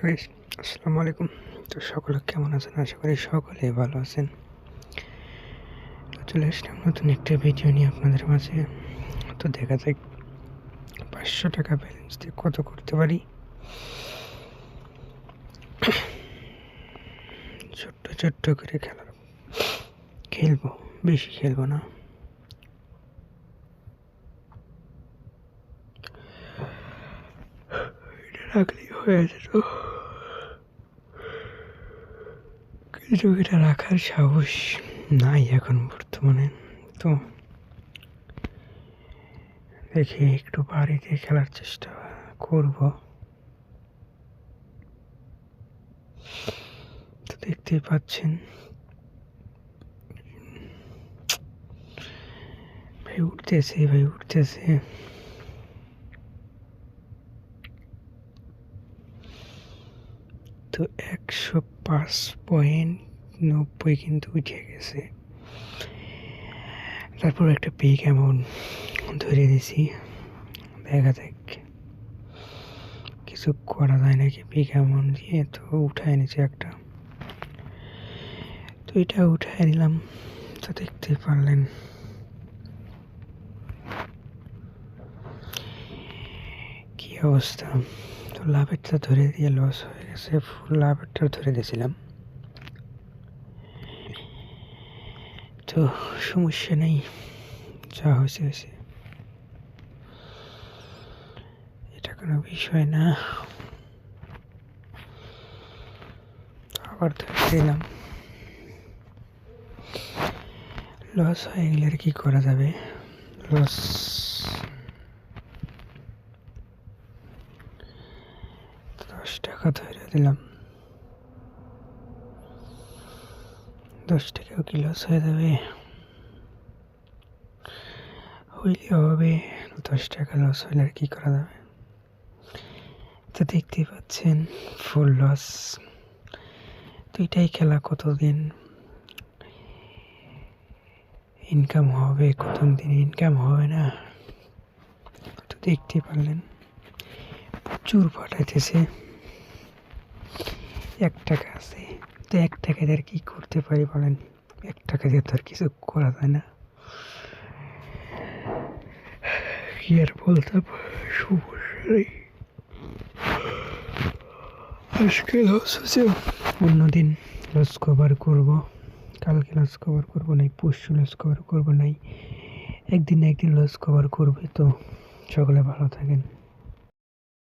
আসসালামু আলাইকুম। তো সকলে কেমন আছেন? আশা করি সকলে ভালো আছেন। চলে আসলাম নতুন একটা ভিডিও নিয়ে আপনাদের মাঝে। তো দেখা যাক পাঁচশো টাকা ব্যালেন্স দিয়ে কত করতে পারি। ছোট্ট ছোট্ট করে খেলা খেলব, বেশি খেলব না এটা রাখলেই হয়ে যেত। কিন্তু এটা রাখার সাহস নাই এখন বর্তমানে। তো দেখি একটু বাড়িতে খেলার চেষ্টা করব। তো দেখতেই পাচ্ছেন। ভাই উঠতেছে ভাই উঠতেছে। তো একশো পাঁচ পয়েন্ট নব্বই কিন্তু উঠে গেছে। তারপর একটা পিক অ্যামাউন্ট ধরে দিছি দেখা যাক। কিছু করা যায় নাকি? পিক অ্যামাউন্ট দিয়ে তো উঠায় নিছে একটা। তো এটা উঠায় নিলাম, তো দেখতেই পারলেন। কি অবস্থা? তো লাভেরটা ধরে দিয়ে লস হয়ে গেছে লাভেরটা ধরে দিয়েছিলাম। তো সমস্যা নেই, যা হয়েছে হয়েছে। এটা কোনো বিষয় না। আবার ধরে দিলাম। লস হয়ে গেলে আর কি করা যাবে? লস দশ টাকা ধরে দিলাম। দশ টাকাও কি লস হয়ে যাবে? হইলে হবে, দশ টাকা লস হইলে আর কি করা যাবে? তো দেখতেই পাচ্ছেন ফুল লস তো এটাই খেলা কতদিন ইনকাম হবে কত দিন ইনকাম হবে না? তো দেখতেই পারলেন, প্রচুর পাঠাইতেছে। এক টাকা আছে। তো এক টাকা দিয়ে আর কি করতে পারি বলেন? এক টাকা দিয়ে তো আর কিছু করা যায় না। কি আর বলতাম সমস্যা আজকে লস হচ্ছে অন্যদিন লস কভার করব। কালকে লস কভার করব নাই, পরশু লস কভার করব নাই। একদিন একদিন লস কভার করবে। তো সকলে ভালো থাকেন।